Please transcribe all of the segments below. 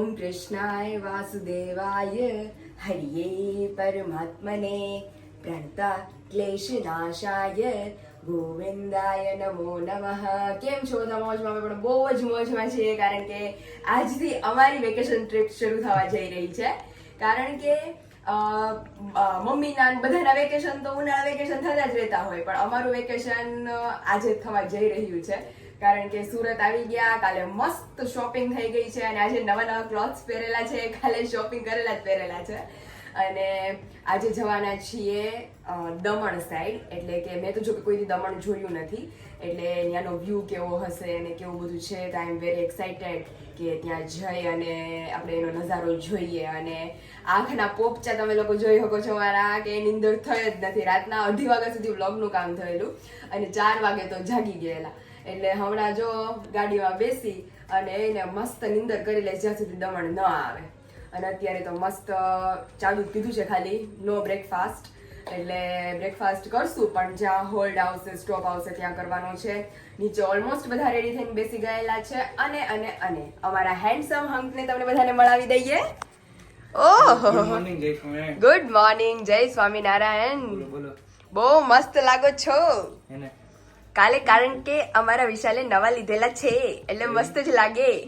Om Krishnaya Vasudevaya Hariye Paramatmane Pranata ક્લેશનાશાય ગોવિંદાય નમો નમઃ કેમ છો? તમે મોજમાં પણ બહુ જ મોજમાં છીએ, કારણ કે આજથી અમારી વેકેશન ટ્રીપ શરૂ થવા જઈ રહી છે. કારણ કે મમ્મીના બધાના વેકેશન તો ઉનાળા વેકેશન થતા જ રહેતા હોય, પણ અમારું વેકેશન આજે થવા જઈ રહ્યું છે. કારણ કે સુરત આવી ગયા, કાલે મસ્ત શોપિંગ થઈ ગઈ છે અને આજે નવા નવા ક્લોથ્સ પહેરેલા છે, કાલે શોપિંગ કરેલા જ પહેરેલા છે. અને આજે જવાના છીએ દમણ સાઈડ એટલે કે મેં તો જો કે કોઈ દમણ જોયું નથી, એટલે ત્યાંનો વ્યૂ કેવો હશે અને કેવું બધું છે, તો આઈ એમ વેરી એક્સાઇટેડ કે ત્યાં જઈ અને આપણે એનો નજારો જોઈએ. અને આંખના પોપચા તમે લોકો જોઈ શકો છો મારા, કે અંદર થયો જ નથી. રાતના અઢી વાગ્યા સુધી વ્લોગનું કામ થયેલું અને ચાર વાગે તો જાગી ગયેલા. એટલે હમણાં જો ગાડીમાં બેસી અને એને મસ્ત નિંદર કરી લે જ્યાં સુધી દમણ ન આવે. અને અત્યારે તો મસ્ત ચાલુ કીધું છે ખાલી નો બ્રેકફાસ્ટ એટલે બ્રેકફાસ્ટ કરશું પણ જ્યાં હોલ્ડ આવશે સ્ટોપ આવશે ત્યાં કરવાનો છે. નીચે ઓલમોસ્ટ બધા રેડી થઈને બેસી ગયેલા છે. અને અને અને અમારા હેન્ડસમ હંકને તમને બધાને મળાવી દઈએ. ઓહો. મોર્નિંગ જય સ્વામિનારાયણ. ગુડ મોર્નિંગ જય સ્વામિનારાયણ. બહુ મસ્ત લાગો છો. એને કાલે કારણ કે અમારા વિશાલે નવા લીધેલા છે એટલે મસ્ત જ લાગે.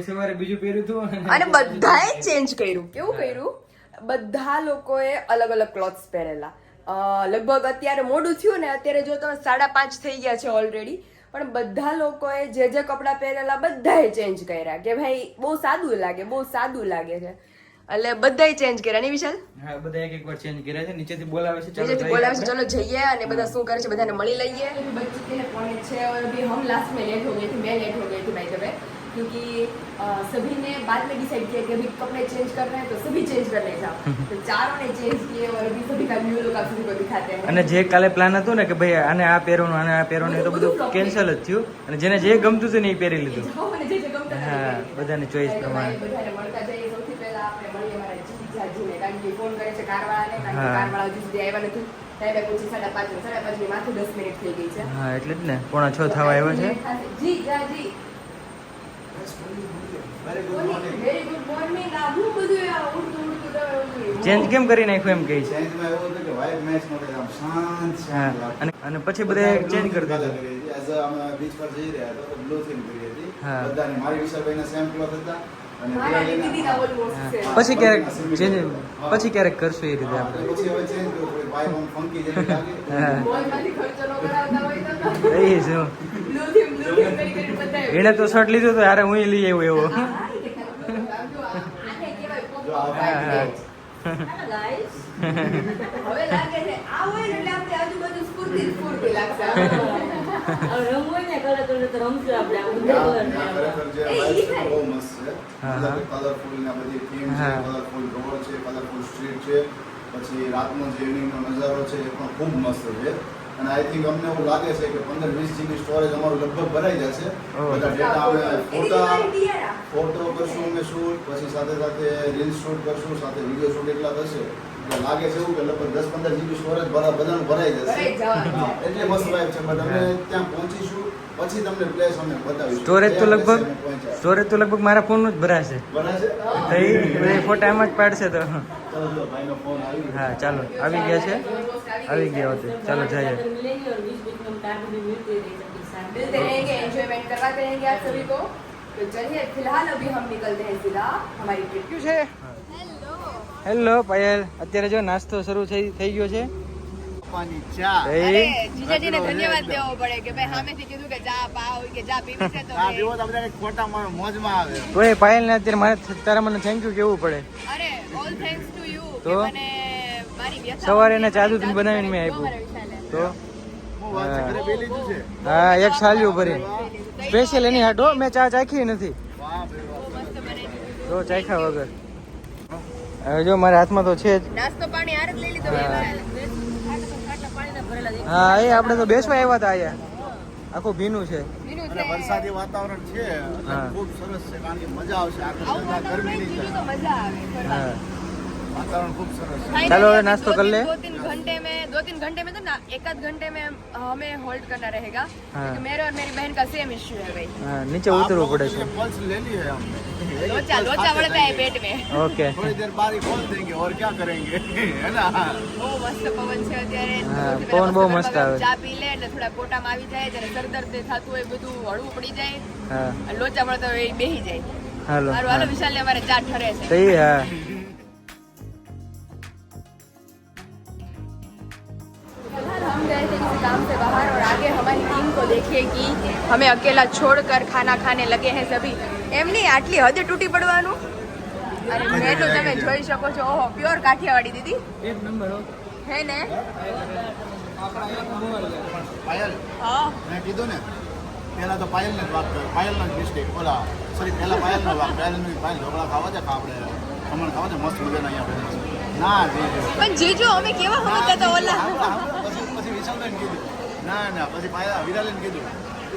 સવારે બીજું પહેર્યું હતું અને બધાએ ચેન્જ કર્યું. કેવું કર્યું? બધા લોકોએ અલગ અલગ ક્લોથ્સ પહેરેલા. અ, લગભગ અત્યારે મોડું થયું ને અત્યારે જો તમે સાડા પાંચ થઈ ગયા છે ઓલરેડી પણ બધા લોકોએ જે જે કપડાં પહેરેલા બધાએ ચેન્જ કર્યા કે ભાઈ બહુ સાદું લાગે બહુ સાદું લાગે છે. એટલે બધાએ ચેન્જ કર્યા નહીં વિશાલ હા બધા એક એક વાર ચેન્જ કર્યા છે નીચેથી બોલાવે છે ચાલો બીજેથી જઈએ બોલાવે છે આપણે. ચલો જઈએ અને બધા શું કરે છે બધાને મળી લઈએ बच्चे के पौने छः और अभी हम लास्ट में लेट हो गए थे मैं लेट हो गई थी बाई द वे क्योंकि अ, सभी ने बाद में डिसाइड किया कि अभी कपड़े चेंज करना है तो सभी चेंज करने जाओ तो चारों ने चेंज किए और अभी सभी का न्यू लुक आप सभी को दिखाते हैं અને જે કાલે પ્લાન હતું ને કે ભાઈ આને આ પહેરવાનું આને આ પહેરવાનું એ તો બધું બધું કેન્સલ જ થયું અને જેને જે ગમતું હતું ને એ પહેરી લીધું જાઓ અને જે જે ગમતા હતા હા, તે પહેરીએ. બધાની choice ભાઈ તો પ્રમાણે. ભાઈ બધાને મળતા જઈએ કે ફોન કરે છે કારવાળાને કારણ કે કારવાળા હજુ સુધી આવ્યા નથી. ટાઈમે પૂછી સાડા પાંચ સાડા પાંચની માથે દસ મિનિટ થઈ ગઈ છે. હા એટલે જ ને. પોણા છ થવા આવ્યા છે? જી જાજી વેરી ગુડ મોર્નિંગ આ હું બધું આ ઉડતું ઉડતું તમે ચેન્જ કેમ કરી નાખ્યું એમ કહે છે ચેન્જમાં એવું હતું કે વાઇબ મેચ માટે આમ શાંત શાંત હા લાગતું. અને અને પછી બધા ચેન્જ કરી દીધું. બીચ પર જઈ રહ્યા હતા તો બ્લુ થીમ કરી હતી. હા. બધાની મારી વિશાલભાઈના સેમ ક્લોથ હતા. પછી ક્યારેક જે ચેન્જ પછી ક્યારેક કરશું એ રીતે આપણે. એ જો. એણે તો શર્ટ લીધું તો યારે હું લઈ આવ્યો એવો. હવે લાગે છે આ હોય એટલે આપણે આજુબાજુ સ્ફૂર્તિ સ્ફૂર્તિ લાગશે. પછી રાતનો જે evening નો નજારો છે એ પણ ખૂબ મસ્ત છે. અને આઈ થિંક અમને એવું લાગે છે કે પંદર વીસ જીબી સ્ટોરેજ અમારું લગભગ ભરાઈ જશે. બધા ડેટા અમે ફોટા ફોટો કરશું અમે શૂટ પછી સાથે સાથે રીલ શૂટ કરશું સાથે વીડિયો શૂટ એટલા થશે. લાગે છે એવું કે લગભગ દસ પંદર જીબી સ્ટોરેજ ભરા બધાનું ભરાઈ ભરાઈ જશે જવાનું છે. હા, એટલે મસ્ત vibe છે બટ અમે હા. ત્યાં પહોંચીશું પછી તમને પ્લેસ અમે બતાવીશું સ્ટોરેજ તો કયા લગભગ place અમે પહોંચ્યા. સ્ટોરેજ તો લગભગ મારા ફોનનું જ ભરાશે ભરાશે? તો એ બધા ફોટા એમ જ પાડશે તો ચાલો જો ભાઈનો ફોન આવી ગયો. હા ચાલો આવી ગયા છે આવી ગયા હોતે ચાલો જઈએ મિલેનિયર વીસ વીસ નું કાર્ડ भी मिलते रहे सबके साथ मिलते रहेंगे एंजॉयमेंट करवाते रहेंगे आप सभी को तो चलिए फिलहाल अभी हम निकलते हैं सीधा हमारी ट्रिप શું છે હેલો પાયલ અત્યારે જો નાસ્તો શરૂ થઈ થઈ ગયો છે. પાણી, ચા. એ જીજાજીને ધન્યવાદ દેવો પડે કે ભાઈ સામેથી કીધું કે જા પાવ કે જા પીવી છે તો ચા પીવો તો આપણે ખોટા મોજમાં આવે. તોય પાયલ ને અત્યારે મારે તારા મને થેન્ક યુ કેવું પડે? અરે ઓલ થેન્ક્સ ટુ યુ તો? મને મારી વ્યથા સવારે એને મારી ચા બનાવીને મેં આપ્યું. તો? હું એક સાલ્યું ભરી. સ્પેશિયલ એની હાટો મેં ચા ચાખી નથી. જો ચાખ્યા વગર. હવે જો મારા હાથમાં તો છે જ. નાસ્તો પાણી હાર જ લઈ લીધો. હા. એ આપણે તો બેસવા આવ્યા હતા અહીંયા. આખું ભીનું છે. અને વરસાદી વાતાવરણ છે હા. ખૂબ સરસ છે કારણ કે મજા આવશે. આખા ગરમી નહીં મજા આવે. चलो હવે નાસ્તો कर ले दो तीन घंटे में दो तीन घंटे में तो ना एक आध घंटे में हमें होल्ड करना रहेगा हाँ। क्योंकि मेरे और मेरी बहन का सेम इश्यू है भाई હા નીચે ઉતરવું પડે છે पल्स ले ली है हमने एक-एक लोचा पल्स लोचा खाते बढ़ता है रहेंगे। पेट में ઓકે थोड़ी देर बाद ही खोल देंगे और क्या करेंगे है ना બહુ મસ્ત પવન છે અત્યારે હા, સૌથી પવન પહેલા બહુ મસ્ત મસ્ત ગરમ આવે. ચા પી લે એટલે થોડા પોટામાં આવી જાય જ્યારે સરદર્દ થતું હોય બધું હળવું પડી જાય હા અને લોચા મળતા હોય એ બેહી જાય હાલો મારું હાલો વિશાલ ને અમારે ચા ઠરે છે સહી હા हम गए थे किसी काम से बाहर और आगे हमारी टीम को देखिए कि हमें अकेला छोड़कर खाना खाने लगे हैं सभी એમ નહીં આટલી હદે તૂટી પડવાનું અરે મેનુ તમે જોઈ શકો છો ઓહો પ્યોર કાઠિયાવાડી દીદી એક નંબર હે ને પાયલ હા મેં કીધું ને પહેલા તો પાયલને જ વાત કર પાયલનો જ મિસ્ટેક ઓલા સોરી પહેલા પાયલનો વાત પાયલનું પાયલ ઢોકળા ખાવા છે આપણે ખમણ ખાવા છે મસ્ત મજાના અહીંયા બને છે ના જીજુ પણ જીજુ અમે કેવા સમજતા હતા ઓલા પછી કીધું. ના ના પછી પાયા વિરાલીને કીધું.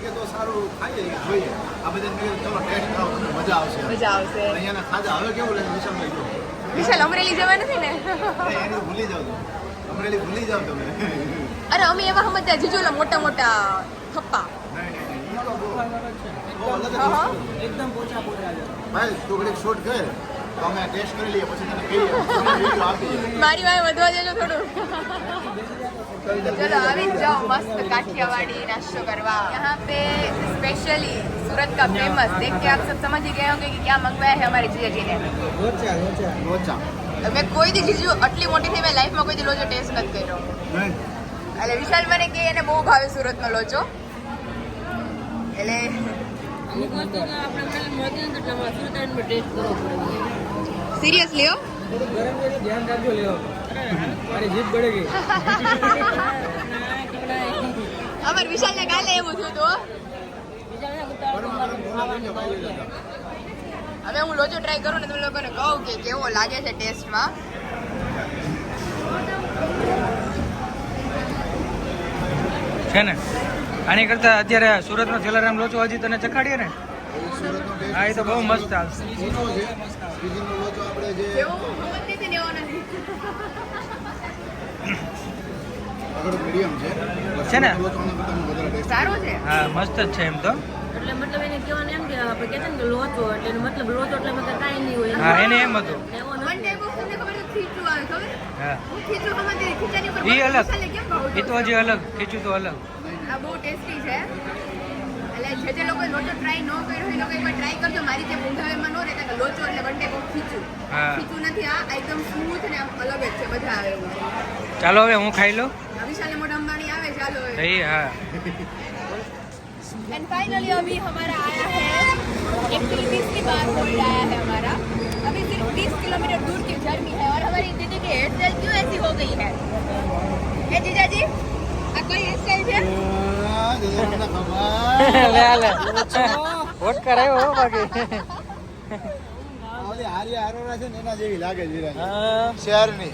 કે તો સારું ખાઈએ જોઈએ. આ બધા મેં ચલો ટેસ્ટ કરો મજા આવશે. મજા આવશે. અહીંયાના ખાધા. હવે કેવું લાગે વિશાલભાઈ જો? વિશાલ અમરેલી જવા નથી ને? એને ભૂલી જાવ તો અમરેલી ભૂલી જાવ તમે. અરે અમે એવા સમજતા જીજુ ઓલા મોટા મોટા થપ્પા. એકદમ પોચા પોચા ભાઈ તું ઘડીક શૂટ કર. તો અમે ટેસ્ટ કરી લઈએ પછી તને કહીએ. મારી વાય વધવા દેજો થોડું. चलो अभी जाओ मस्त काठियावाड़ी नाश्तो करवा यहाँ पे स्पेशली सूरत का फेमस देख के आप सब समझ ही गए होंगे कि क्या मंगवाया है हमारे जीजा जी ने લોચા લોચા લોચા મેં કોઈ દી જીજુ આટલી મોટી થઈ મેં લાઈફમાં કોઈ દી લોચો ટેસ્ટ નથી કર્યો નહીં એટલે વિશાલ મને કે એને બહુ ભાવે સુરતનો લોચો એટલે અમુક વસ્તુ તો આપણે અમરેલી મળતી નથી એટલે અમારે સુરત આવીને ટેસ્ટ કરવો પડે સિરિયસલી હો થોડું ગરમ ગરમ ધ્યાન રાખજો લેવો મારી જીભ બળી ગઈ. અમાર વિશાલને કાલે એવું થયું હતું હવે હું લોચો ટ્રાય કરું ને તમે લોકોને કહું કે કેવો લાગે છે ટેસ્ટમાં. છે ને? આની કરતા અત્યારે સુરતનો જલારામ લોચો હજી તને ચખાડીએ ને? હા એ તો બહુ મસ્ત આવશે બીજીનો છે બીજીનો લોચો આપણે જે જેવો હું સમજતી હતી ને એવો નથી આગળ મીડિયમ છે. છે ને? સારો છે. હા મસ્ત જ છે એમ તો. એટલે મતલબ એને કહેવાનું એમ કે આપણે કહેતા ને લોચો એટલે મતલબ લોચો એટલે મતલબ કાંઈ નહીં હોય. હા એને એમ હતું. અલગ. એ તો હજી અલગ ખીચું તો અલગ. આ બહુ ટેસ્ટી છે. એટલે જે જે લોકોએ લોચો ટ્રાય ન કર્યો હોય એ લોકો એકવાર ટ્રાય કરજો. મારી જે ઊંધાવેમાં ન રહેતા કે લોચો એટલે વન ટાઈપ ઓફ ખીચું. ખીચું નથી આ એકદમ સ્મૂથ ને આમ અલગ જ છે મજા આવે એવું ચાલો હવે હું ખાઈ લઉં. આ વિશાલને મોઢા અંબાણી આવે ચાલો હવે સહી હા एंड फाइनली अभी हमारा आया है एक्टिविटीज की बार होल्ड आया है हमारा अभी सिर्फ 20 किलोमीटर दूर की जर्नी है और हमारी दीदी की हेयर स्टाइल क्यों ऐसी हो गई है ए जीजा जी આ કોઈ हेयर स्टाइल છે હા, જરા તમને ખબર. લે લે વોટ કરાયો હો બાકી ઓલી હારી હારોરા છે ને એના જેવી લાગે છે વિરાજી. હા શહેરની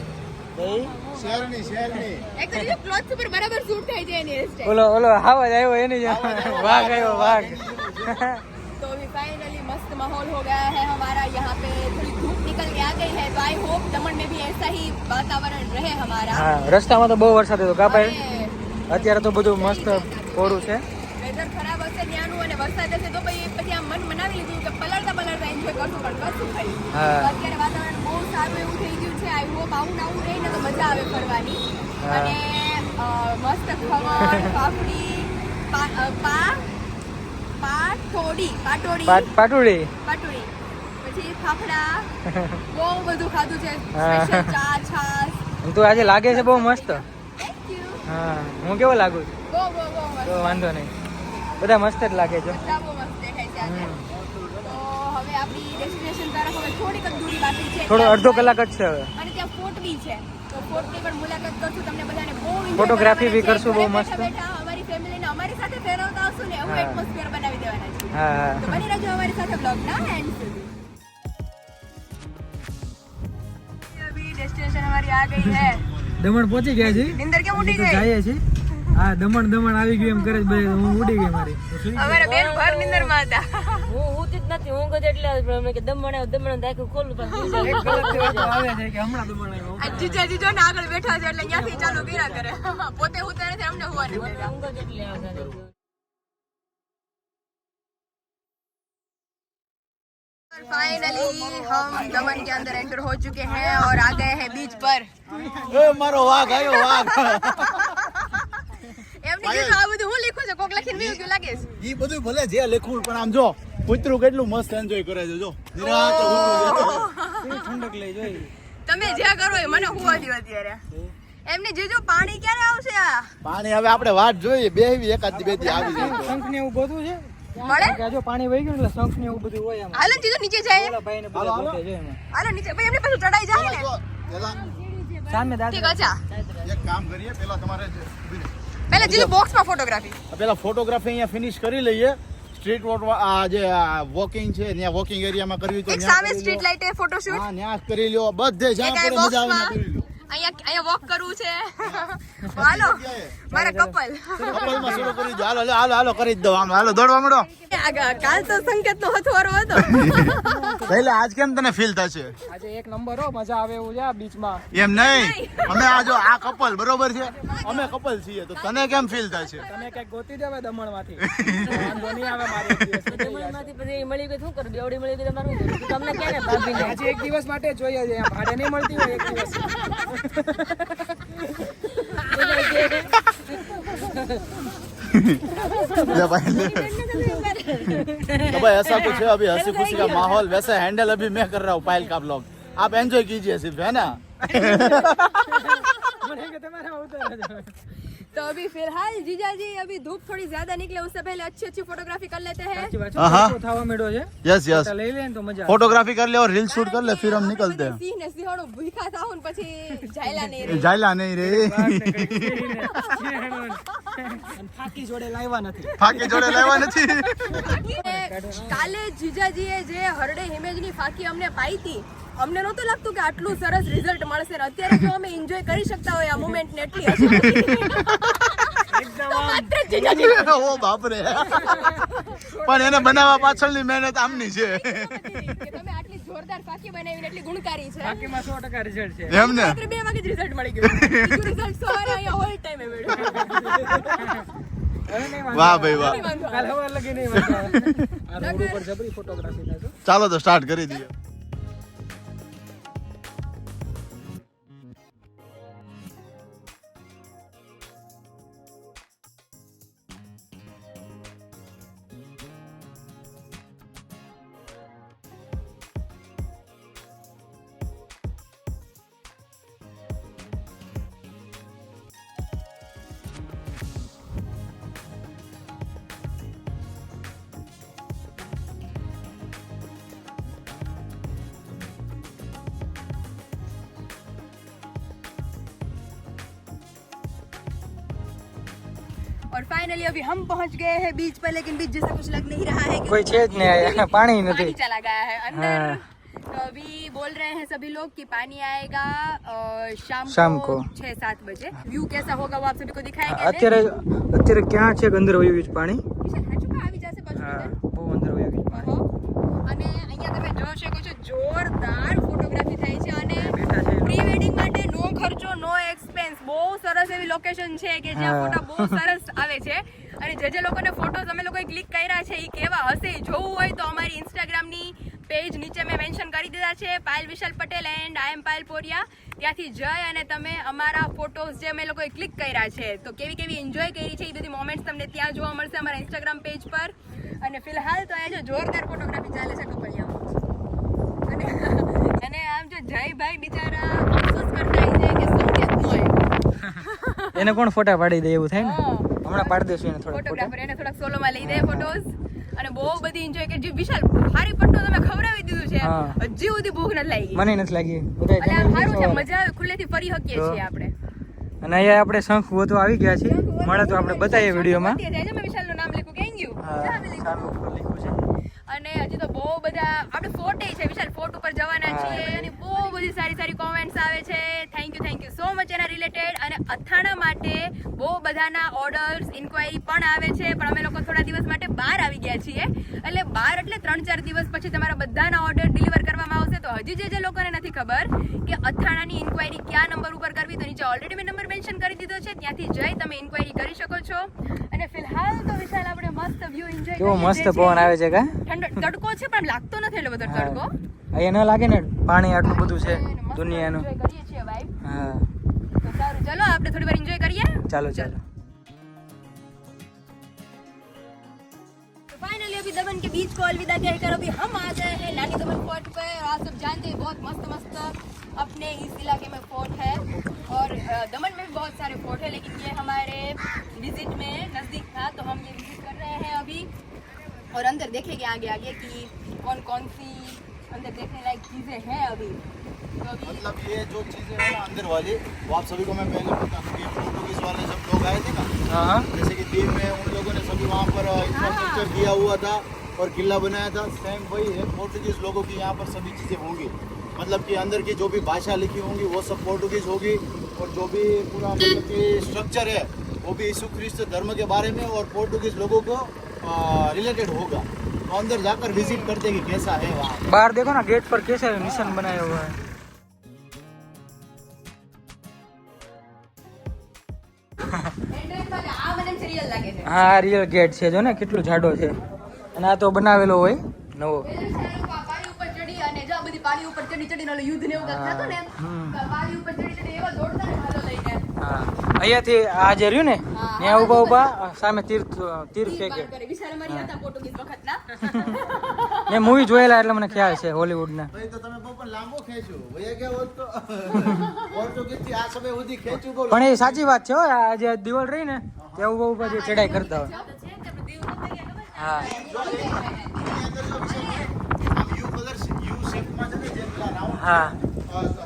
સહી શહેરની શહેરની એકચ્યુઅલી જો ક્લોથ ઉપર બરાબર સૂટ થઈ જાય એની हेयर स्टाइल ઓલો ઓલો આવાજ આવ્યો એની જેમ વાઘ આવ્યો વાઘ तो अभी फाइनली मस्त माहौल हो गया है हमारा यहाँ पे थोड़ी धूप निकल के आ गई है तो आई होप दमन में भी ऐसा ही वातावरण रहे हमारा હા રસ્તામાં તો બહુ વરસાદ હતો કાપાય અને અત્યારે તો બધું મસ્ત કોરું છે વેધર ખરાબ હશે ત્યાંનું અને વરસાદ હશે તો પછી પછી આમ મન મનાવી લીધું કે પલળતા પલળતા એન્જોય કરશું પણ અત્યારે વાતાવરણ બહુ સારું એવું થઈ ગયું છે. આઈ હોપ આવું આવું રહીને તો મજા આવે ફરવાની. અને મસ્ત ખમણ પાપડી પા અ, પાટોડી પાટોડી. પાટોડી? પછી ફાફડા. બહુ બધું ખાધું છે. હા. સ્પેશિયલ ચા છાસ આમ તો આજે લાગે છે બહુ મસ્ત. થેન્ક યુ હા. હું કેવો લાગુ છું? બહુ બહુ બહુ મસ્ત. તો વાંધો નહીં. બધા મસ્ત જ લાગે છે. થોડો અડધો કલાક જ છે હવે. ફોટોગ્રાફી બી કરશું બહુ મસ્ત. હા. દમણ પહોંચી ગયા છે નીંદર કેમ ઉઠી ગઈ? જઈએ હા દમણ દમણ આવી ગયું એમ કરે છે ભાઈ હું ઉડી ગઈ મારી અમારા બેન ભર નિંદરમાં હતા હું હું જ નથી કલાકથી ઊંઘ જ એટલે આવે, પણ અમે કે દમણ આવ્યો, દમણ આવ્યો, આખું ખોલું પાછું એક કલાકથી વાતો આવે છે કે હમણાં દમણ આવ્યો. આ જીજાજી જો ને આગળ બેઠા છે એટલે ત્યાંથી ચાલુ કર્યા કરે પોતે ઉતારે છે અમને હોવા નથી દેતા ઊંઘ જ એટલે આવે છે. फाइनली हम दमन के अंदर एंटर हो चुके हैं और आ गए हैं बीच पर એ મારો વાઘ આવ્યો વાઘ એમની કીધું આ બધું હું લીખું છું? કોક લખીને બીજું લાગે છે? ઈ બધું ભલે જે લખવું પણ આમ જો કૂતરું કેટલું મસ્ત એન્જોય કરે છે જો. નિરાંત ઊંઘું છે. કેવી ઠંડક લઈ જોઈ તમે જ્યાં કરો એ મને હોવા દો અત્યારે? એમને જીજુ પાણી ક્યારે આવશે આ? પાણી હવે આપણે વાટ જોઈએ બે એકાદ બે દી આવી જાય. શંખ ને એવું બધું છે? મળે? કે જો પાણી વહી ગયું એટલે શંખ ને એવું બધું હોય આમાં હાલો જીજુ નીચે જાય. ઓલા ભાઈ ને બધા હાલો, ગોતે છે હાલો નીચે. ભાઈ એમને પાછું ચડાઈ જાય ને? સામે દાદા. ઠીક એક કામ કરીએ પેલા તમારે જે- ઊભી રહે. પહેલા જીજુ બોક્સમાં ફોટોગ્રાફી પેલા ફોટોગ્રાફી અહીંયા ફિનિશ કરી લઈએ. સ્ટ્રીટ વોક આ જે વોકિંગ છે ત્યાં વોકિંગ એરિયામાં કરવી તો એક સામે સ્ટ્રીટ. લાઈટે ફોટોશૂટ હા ત્યાં કરી લ્યો. બધે જ્યાં પડે મજા આવે કરી લ્યો. અહીંયા અહીંયા વોક કરવું છે. હાલો. મારા કપલ. કપલમાં શરૂ કરી હાલો હાલો હાલો હાલો કરી દો આમ. હાલો દોડવા માંડો. કાલ તો સંકેત નો હથવારો હતો. એટલે આજ કેમ તને ફીલ થશે? આજે એક નંબર હો મજા આવે એવું છે બીચમાં. એમ નહીં? અમે આજો આ કપલ બરોબર છે? અમે કપલ છીએ તો તને કેમ ફીલ થશે? તમે કંઈક ગોતી દેવા દમણમાંથી. વાંધો નહીં આવે મારે દમણમાંથી પછી મળી ગઈ શું કરું? બેવડી મળી ગઈ તમારું તમને ક્યારે ભાભી આજે એક દિવસ માટે જોઈએ છે ભાડે નહીં મળતી હોય એક દિવસ. तो भाई ऐसा कुछ है, अभी हँसी खुशी का माहौल वैसे हैंडल अभी मैं कर रहा हूँ पायल का ब्लॉग आप एंजॉय कीजिए सिर्फ़, है ना? મને કે તમારે ઉતર જ. तो अभी फिलहाल जीजा जी अभी धूप थोड़ी ज्यादा निकले उससे पहले अच्छी अच्छी फोटोग्राफी कर लेते हैं સાચી વાત છે. આહા. તડકો થવા માંડ્યો છે यस यस તો લઈ લે ને તો મજા આવે. फोटोग्राफी कर ले और रील शूट कर ले फिर हम निकलते हैं સિંહ ને સિંહણું ભૂખા થાવ ને પછી જાયલા નહીં રહે जायला नहीं रे વાઘને કંઈક પહેરીને. અને ફાકી જોડે લાવ્યા નથી ફાકી જોડે લેવા નથી કાલે જીજાજીએ જે હરડે હિમેજની ફાકી અમને પાઈ હતી અમને નહોતું લાગતું કે આટલું સરસ રિઝલ્ટ મળશે ને અત્યારે જો અમે એન્જોય કરી શકતા હોય આ મોમેન્ટ ને એટલી તો ઓ પણ એને બનાવવા પાછળની મહેનત આમની છે. તમે આટલી જોરદાર ફાકી બનાવીને એટલી ગુણકારી છે. સો ટકા રિઝલ્ટ છે. એમ ને? રાત્રે બે વાગે જ રિઝલ્ટ મળી ગયું. રિઝલ્ટ સવારે અહીંયા હોલ ટાઈમે મળ્યું. નહીં વાંધો. વાહ. ભાઈ વાહ કાલ આવે. લગી નહીં વાંધો. આવે. આ રોડ ઉપર જબરી ફોટોગ્રાફી થાય છે. ચાલો તો સ્ટાર્ટ કરી દઈએ. और फाइनली अभी हम पहुंच गए हैं बीच पर लेकिन बीच जैसा कुछ लग नहीं रहा है કોઈ છે જ નહીં અહીંયા. પાણી पानी નથી चला गया है अंदर हाँ। तो अभी बोल रहे हैं सभी लोग कि पानी आएगा अ, शाम शाम को को। छह सात बजे व्यू कैसा होगा वो आप सभी को दिखाएंगे અત્યારે અત્યારે ક્યાં છે કે અંદર વયું છે પાણી વિશાલ, હાચું કા આવી જશે પાછું હા અંદર? બહુ અંદર વયું છે પાણી. અહો. અને અહીંયા તમે જોઈ શકો છો જોરદાર બહુ સરસ એવી લોકેશન છે કે જ્યાં ફોટા બહુ સરસ આવે છે. અને જે જે લોકોને ફોટોઝ અમે લોકોએ ક્લિક કર્યા છે એ કેવા હશે એ જોવું હોય તો અમારી ઇન્સ્ટાગ્રામની પેજ નીચે મેં મેન્શન કરી દીધા છે. Payal Vishal Patel and I am Payal Poriya. ત્યાંથી જઈ અને તમે અમારા ફોટોઝ જે અમે લોકોએ ક્લિક કર્યા છે તો કેવી કેવી એન્જોય કરી છે એ બધી મોમેન્ટ્સ તમને ત્યાં જોવા મળશે અમારા ઇન્સ્ટાગ્રામ પેજ પર. અને ફિલહાલ તો અહીંયા જો જોરદાર ફોટોગ્રાફી ચાલે છે કપડિયામાં અને અને આમ જો જયભાઈ બિચારા અફસોસ કરતા આવી જાય એને કોણ ફોટા પાડી દે એવું થાય ને. હમણાં પાડી દેશું એને થોડા ફોટોગ્રાફર એને થોડાક સોલોમાં લઈ દે ફોટોસ અને બહુ બધી એન્જોય કરી. જે વિશાલ હારી પટ્ટો તમે ખવડાવી દીધું છે. હજી સુધી ભૂખ નથી લાગી. મને નથી લાગી. આમ સારું છે મજા આવે. ખુલ્લેથી ફરી શકીએ છીએ આપણે. અને અહીંયા આપણે શંખ તો આવી ગયા છે મળે તો આપણે બતાવીએ વિડીયોમાં. મેં વિશાલનું નામ લખ્યું કેમ ગયું? લખ્યું છે. અને હજી તો બહુ બધા આપણે ફોટે છે વિશાલ ફોટ ઉપર જવાના છીએ. અને બહુ બધી સારી સારી કોમેન્ટ્સ આવે છે. Thank you thank you so much એના રિલેટેડ અને અથાણા માટે બહુ બધાના ઓર્ડર્સ ઇન્ક્વાયરી પણ આવે છે. પણ અમે લોકો થોડા દિવસ માટે બહાર આવી ગયા છીએ. એટલે બહાર એટલે ત્રણ ચાર દિવસ પછી તમારા બધાના ઓર્ડર ડિલિવર કરવામાં આવશે. તો હજી જે જે લોકોને નથી ખબર કે અથાણાની ઇન્ક્વાયરી કયા નંબર ઉપર કરવી તો નીચે ઓલરેડી મેં નંબર મેન્શન કરી દીધો છે. ત્યાંથી જઈ તમે ઇન્ક્વાયરી કરી શકો છો. અને ફિલહાલ તો વિશાલ આપણે મસ્ત વ્યૂ એન્જોય કેવો મસ્ત પવન આવે છે કા? ઠંડો તડકો છે પણ લાગતો નથી એટલો બધો તડકો. અહીંયા ન લાગે ને પાણી આટલું બધું છે અને મસ્ત દુનિયાનું enjoy કરીએ છીએ vibe. હા તો સારું ચલો આપણે થોડી વાર એન્જોય કરીએ ચાલો ચાલો तो फाइनली अभी दमन के बीच को अलविदा कहकर अभी हम आ गए हैं नानी दमन फोर्ट पे और आप सब जानते हैं बहुत मस्त मस्त अपने इस इलाके में फोर्ट है और अ, दमन में भी बहुत सारे फोर्ट है लेकिन ये हमारे विजिट में नज़दीक था तो हम ये विजिट कर रहे हैं अभी और अंदर देखेंगे आगे आगे कि कौन कौन सी अंदर देखने लायक चीज़ें हैं अभी। तो मतलब ये जो चीज़ें है ना अंदर वाली वो आप सभी को मैं पहले बता दूँ पोर्टुगीज वाले जब लोग आए थे ना હા હા जैसे कि दीव में उन लोगों ने सभी वहाँ पर इंफ्रास्ट्रक्चर दिया हुआ था और किला बनाया था। सेम वही है पोर्टुगीज लोगों की यहाँ पर सभी चीज़ें होंगी। मतलब कि अंदर की जो भी भाषा लिखी होंगी वो सब पोर्टुगीज होगी और जो भी पूरा मतलब कि स्ट्रक्चर है वो भी यीशु ख्रिस्त धर्म के बारे में और पोर्टुगीज लोगों को रिलेटेड होगा। तो अंदर जाकर विजिट करते हैं कि कैसा है वहाँ बाहर देखो ना गेट पर कैसे निशान बनाया हुआ है entrance માં આ મને serial લાગે છે હા આ રિયલ ગેટ છે જો ને કેટલું જાડો છે અને આ તો બનાવેલો હોય નવો પાણી ઉપર ચડી અને જો આ બધી પાણી ઉપર ચડી ચડીને ઓલું યુદ્ધ ને એવું કાંઈક થતું ને હમ. તો પાણી ઉપર ચડી ચડી એવા દોડતા ને ભાલો લઈને હા. અહીંયાથી આ જે રહ્યું ને ત્યાં ઊભા ઊભા સામે તીર્થ તીર તીર ફેંકે. મેં મૂવી જોયેલા એટલે મને ખ્યાલ છે હોલીવુડના. ભાઈ તો તમે બહુ પણ એ સાચી વાત છે હો આ જે દિવાલ રહી ને ત્યાં ઊભા ઊભા જે ચડાઈ કરતા હોય. હા. આમ યુ કલર યુ શેપમાં છે ને જે પેલા રાઉન્ડ હા.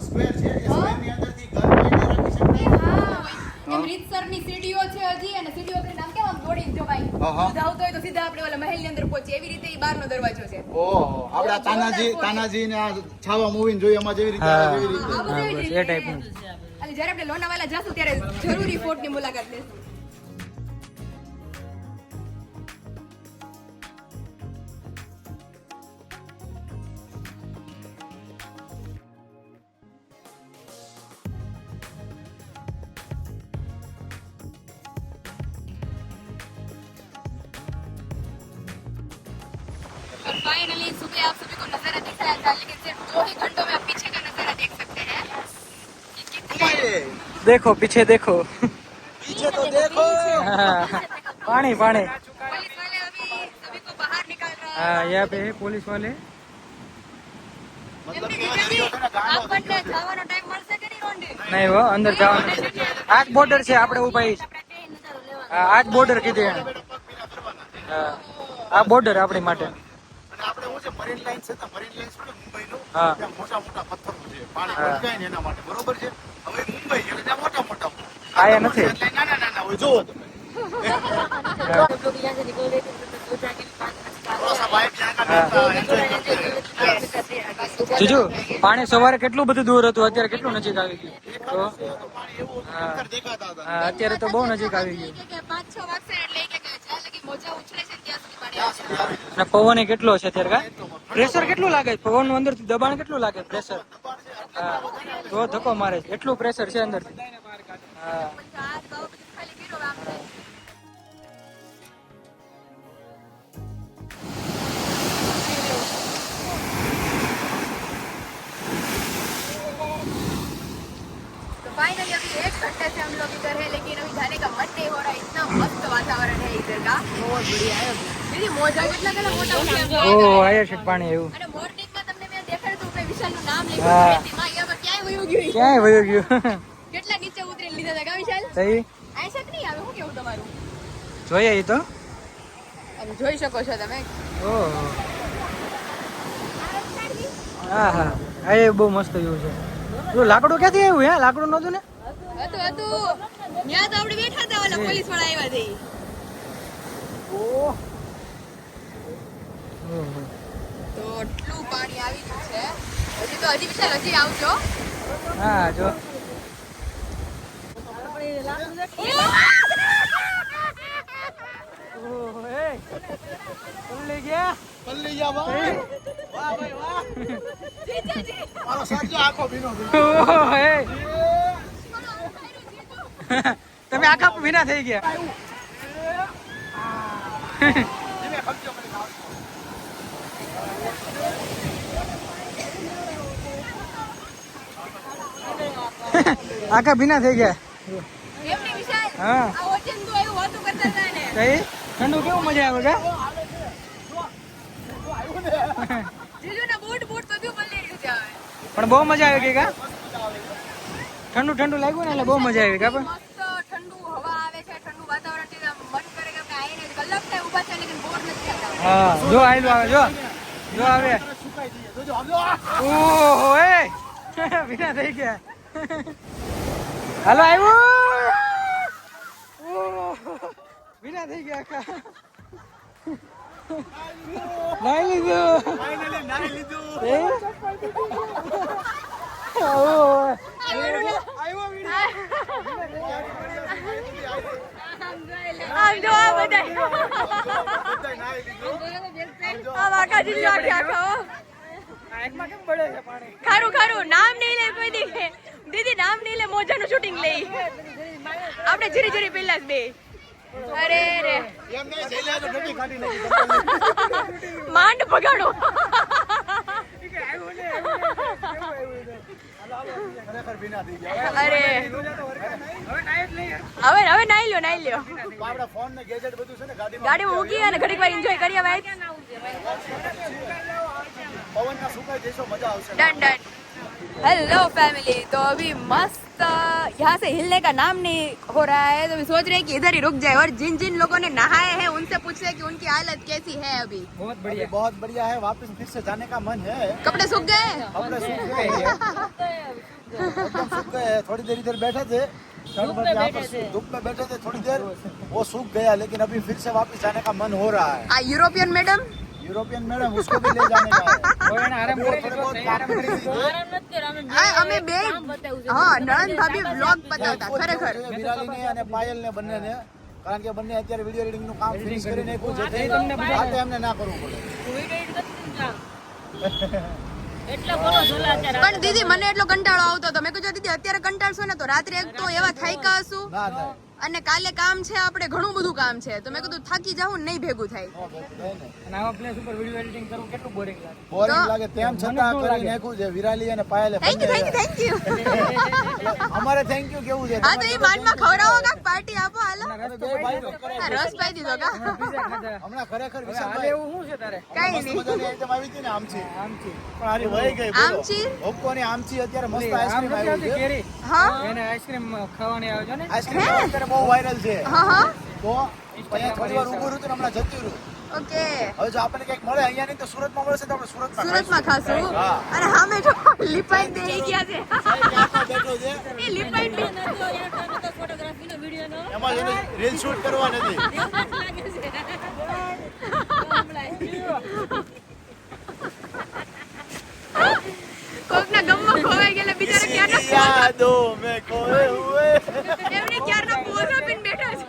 સ્ક્વેર છે સ્ક્વેરની અંદરથી ઘર બાંધીને રાખી શકાય એમ રીતસરની સીડીઓ છે હજી અને સીડીઓ કરીને આમ કેમ દોડીને જવાય હા. આવતો હોય તો સીધા આપણે ઓલા મહેલની અંદર પહોંચીએ. એવી રીતે ઈ બહારનો દરવાજો છે. ઓહો આપણે આ તાનાજી તાનાજી ને આ છાવા મૂવી જોઈએ એમાં જેવી રીતે આવે એવી રીતે. એ ટાઈપનું અને જ્યારે આપણે લોનાવાલા જાશું ત્યારે જરૂરી ફોર્ટની મુલાકાત લેશું. એમની પીછે દેખો છે ને ગાંડો પાણી આપણને ગયો છે. જવાનો ટાઈમ મળશે કે નહીં? હો અંદર જવાનું. આ જ બોર્ડર છે આપણે ઊભા આ જ બોર્ડર કીધી એને હા આ બોર્ડર આપણી માટે મરીન લાઈન છે મરીન લાઈન છે મુંબઈનું. હા. મોટા મોટા પથ્થરો છે પાણી એના માટે. બરોબર છે? મુંબઈ છે જીજુ પાણી સવારે કેટલું બધું દૂર હતું? અત્યારે કેટલું નજીક આવી ગયું? તો? અત્યારે તો બહુ નજીક આવી ગયું. કે કે પાંચ છ વાગશે એટલે ઈ કે કે જ્યાં લગી મોજા ઉછળે છે ને ત્યાં સુધી પાણી આવશે. અને પવન કેટલો છે અત્યારે કા પ્રેશર કેટલું લાગે પવન નું અંદર દબાણ કેટલું લાગે પ્રેશર હા તો ધક્કો મારે છે એટલું પ્રેશર છે અંદર હા પછી હાથ બાવ બધું ખાલી કર્યો આમ થાય. तो फाइनली अभी एक घंटे से हम लोग इधर है लेकिन अभी जाने का मन नहीं हो रहा है इतना मस्त वातावरण है इधर का बहुत बढ़िया है ઓ આયા છે પાણી એવું. ક્યાંય વયો ગયું? કેટલા નીચે ઉતરી લીધા હતા ગાવી ચાલ સહી? આયસા નહીં? આવે હું કેવું તમારું? જોઈએ એ તો. જોઈ શકો છો તમે. ઓ હા હા. એ બહુ મસ્ત એવું છે. તો લાકડું ક્યાંથી આવ્યું? હે? લાકડું નહોતું ને? હતું હતું. ત્યાં તો આપણે બેઠા હતા ઓલા પોલીસવાળા આવ્યા છે તો એટલું પાણી આવી ગયું છે. હજી તો હજી વિશાલ હજી આવજો. હા જો. પલ્લી ગયા? પલ્લી ગયા ભાઈ વાહ ભાઈ વાહ. મારો સાચો આખો ભીનો. તમે આખા ભીના થઈ ગયા ધીમે ખર્ચો કરી ખાવ આખા ભીના થઈ ગયા. હા. કઈ? ઠંડુ કેવું મજા આવે કા પણ બહુ મજા આવી ગઈ કા? ઠંડુ ઠંડુ લાગ્યું ને એટલે બહુ મજા આવી કા થતા. હા જો આયલું આવે જો. જો આ. ઓહો એ. વિના થઈ ગયા. હાલો આવ્યું ઓહો, ભીના થઈ ગયા કા નાઈ લીધું. ફાઇનલી નાઈ લીધું એ? ઓહો. આમ જો આ બધા. નાઈ લીધું આમ આખા આખે ખારું ખારું, નામ નહીં લે કોઈ દી દીદી, નામ નહીં લે, મોજાનું શૂટિંગ લઈ. આપણે જીરી જીરી પેલા જ બે. અરે રે માંડ ભગાડો. અરે. હવે હવે નાઈ લ્યો નાઈ લ્યો. ગાડી મૂકી અને ઘડીક વાર એન્જોય કરીએ ભાઈ. ડન ડન હેલો ફેમિલી તો અભી મસ્ત यहाँ से हिलने का नाम नहीं हो रहा है तो सोच रहे हैं कि इधर ही रुक जाए और जिन जिन लोगों ने नहाए हैं उनसे पूछ रहे हैं कि उनकी हालत कैसी है अभी। बहुत बढ़िया। बहुत बढ़िया है वापस फिर से जाने का मन है। कपड़े सूख गए कपड़े सूख गए सूख गए थोड़ी देर इधर बैठे थे। धूप में बैठे थे। धूप में बैठे थे थोड़ी देर वो सूख गया लेकिन अभी फिर से वापस जाने का मन हो रहा है। यूरोपियन मैडम यूरोपियन मैडम उसको भी ले जाने का है હવે એને આરામ वो કરી थोड़े લીધો बहुत નહીં, काम આરામ કરી कर લીધો. અમે બે હા નણંદ ભાભી વ્લોગ બતાવતા ખરેખર વિરાલીને અને પાયલને બંનેને કારણ કે બંને અત્યારે વિડિયો રીડિંગ નું કામ ફિનિશ કરીને નાખ્યું છે એ તમને બધા- રાતે એમને ના કરવું પડે પણ દીદી મને એટલો કંટાળો આવતો હતો મેં કીધું દીદી અત્યારે કંટાળશો ને તો રાત્રે એક તો એવા થાક્યા હશું ના થાય અને કાલે કામ છે આપણે ઘણું બધું કામ છે. તો મેં કીધું થાકી જાઉં નહીં ભેગું થાય. અને આવા પ્લેસ ઉપર વીડિયો એડિટિંગ કરવું કેટલું બોરિંગ લાગે? બોરિંગ લાગે તેમ છતાં કરી નાખ્યું છે વિરાલી અને પાયલે thank you thank you thank you અમારે થેન્ક યુ કેવું છે? હા તો એ માંડમાં ખવડાવો કાક પાર્ટી આપો હાલો. રસ બે ભાઈ તો કરે. આ રસ પાઈ દીધો કા? હમણાં ખરેખર હાલે એવું શું છે તારે? કઈ મસ્ત નહીં. આઈટમ આવી હતી ને આમચી. આમથી પણ હારી વહી ગઈ બોલો. આમચી? ઓપ્પોની આમચી અત્યારે મસ્ત આઈસ્ક્રીમ આવી છે. કેરી હા? એને આઈસ્ક્રીમ ખાવાની આવે છે ને આઈસ્ક્રીમ અત્યારે બહુ વાયરલ છે. હા હા. તો અહીંયા થોડી વાર ઊભું રહ્યું તો હમણાં જતું રહ્યું. ઓકે. હવે જો આપણે કંઈક મળે અહીંયા નહીં તો સુરતમાં મળશે તો આપણે સુરતમાં સુરતમાં ખાશું? હા. અને સામે જો લીપાઈ બેહી ગયા છે. ખાઈશું. બેઠો છે. એ લીપાઈ બે એમાં એને રીલ શૂટ કરવા નથી. કોકના ગમમાં ખોવાઈ ગયેલા બિચારા ક્યારના યાદો મેં ખોએ હુએ એમને ક્યારના પોઝ આપીને બેઠા છે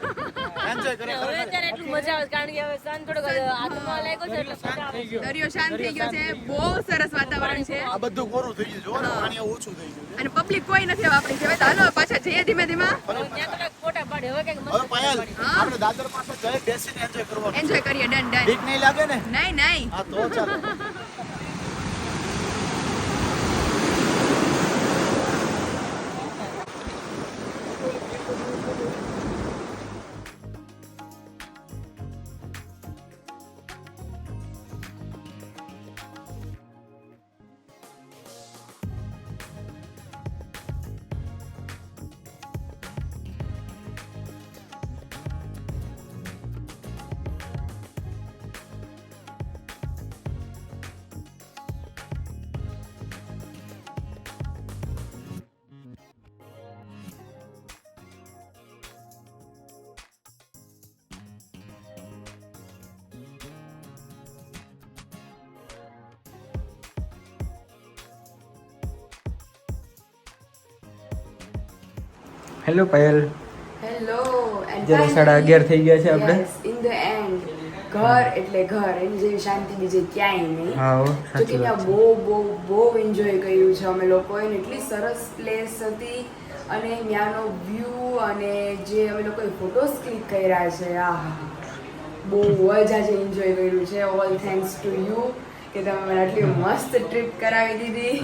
એન્જોય કરે હવે અત્યારે એટલું મજા આવે કારણ કે હવે સાંજ થોડોક હાથમાં લાગ્યો છે એટલે મજા આવે છે. દરિયો શાંત થઈ ગયો છે બહુ સરસ વાતાવરણ છે. આ બધું કોરું થઈ ગયું જો પાણી ઓછું થઈ ગયું અને પબ્લિક કોઈ નથી વાપરી છે હવે હાલો પાછા જઈએ ધીમે ધીમે. હવે ત્યાં થોડાક ફોટા પાડે હવે કંઈક હવે પાયલ આપણે દાદર પાસે જઈ બેસીને એન્જોય કરવાનું. એન્જોય કરીએ ડન ડન બીક નહીં લાગે ને? નહીં નહીં. હા તો ચાલો. હેલો પાયલ હેલો જ્યારે સાડા અગિયાર થઈ ગયા છે આપણે. ઇન ધ એન્ડ ઘર એટલે ઘર એની જેવી શાંતિ બીજે ક્યાંય નહીં. હા સાચી કે ત્યાં બહુ બહુ બહુ એન્જોય કર્યું છે અમે લોકોએ એટલી સરસ પ્લેસ હતી. અને ત્યાંનો વ્યૂ અને જે અમે લોકોએ ફોટોસ ક્લિક કર્યા છે આહા બહુ જ આજે એન્જોય કર્યું છે. ઓલ થેન્ક્સ ટુ યુ કે તમે મને આટલી મસ્ત ટ્રીપ કરાવી દીધી.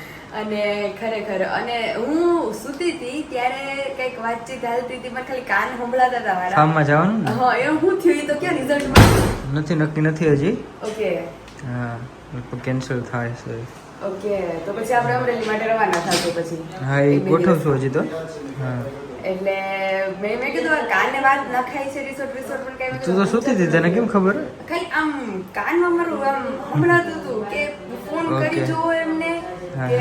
અને ખરેખર. અને હું સુતી હતી ત્યારે કંઈક વાતચીત હાલતી હતી. મને ખાલી કાન સંભળાતા હતા મારા ફાર્મમાં જવાનું ને? હા એ હું થયું તો ક્યાં રિઝલ્ટમાં નથી નક્કી નથી હજી. ઓકે. હા કેન્સલ થાય છે. ઓકે તો પછી આપણે અમરેલી માટે રવાના થશું પછી? હા એ ગોઠવશું હજી તો. હા. એટલે મેં મેં કીધું આ કાનને વાત નખાય છે રિસોર્ટ રિસોર્ટ પણ કઈ તું તો સુતી હતી તને કેમ ખબર? ખાલી આમ કાનમાં મારું આમ સંભળાતું હતું કે ફોન કરી. જોવો એમને. કે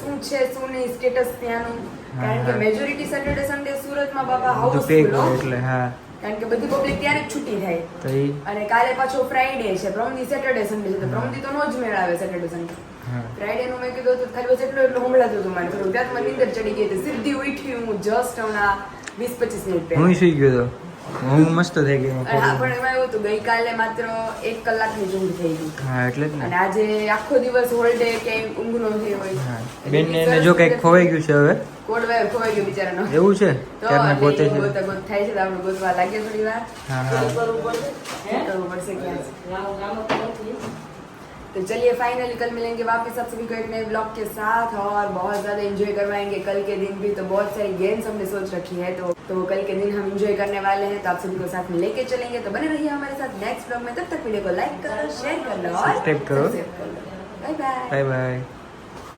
શું છે શું નહીં સ્ટેટસ ત્યાંનું? કારણ કે મેજોરિટી સેટરડે સન્ડે સુરતમાં બાબા હાઉસફુલ એટલે હા. કારણ કે બધી પબ્લિક ત્યારે જ છૂટી થાય. અને કાલે પાછો ફ્રાઈડે છે પ્રમદી સેટરડે સન્ડે છે તો પ્રમદી તો નો જ મેળ આવે સેટરડે સન્ડે ફ્રાઈડે નું મેં કીધું હતું ખાલી બસ એટલું એટલું હમણાં હતું મારે. થોડું ત્યાં મને નીંદર ચડી ગઈ હતી. સીધી ઉઠી હું જસ્ટ હમણાં વીસ પચીસ મિનિટ હું સુઈ ગયો તો? હું મસ્ત થઈ ગયો પણ એમાં એવું હતું ગઈકાલે માત્ર એક કલાકની ઊંઘ થઈ ગઈ. હા એટલે જ અને ને આજે આખો દિવસ હોલ ડે ક્યાંય ઊંઘ નો થઈ હોય. હા. બેનને એને જો કઈ ખોવાઈ ગયું છે હવે? કોડ વાયર ખોવાઈ ગયો બિચારાનો. એવું છે? તો ત્યારને એટલે છે? ગોતે ગોત થાય છે તો આપણે ગોતવા લાગે થોડી વાર હા. હા કરવું પડશે? કરવું પડશે ક્યાં? तो चलिए फाइनली कल मिलेंगे वापस आप सभी को एक नए ब्लॉग के साथ और बहुत ज़्यादा एंजॉय करवाएँगे कल के दिन भी। तो बहुत सारी गेम्स हमने सोच रखी है तो तो कल के दिन हम एंजॉय करने वाले हैं तो आप सभी को साथ में लेके चलेंगे। तो बने रहिए हमारे साथ नेक्स्ट ब्लॉग में। तब तक वीडियो को लाइक करो शेयर कर लो और बाय बाय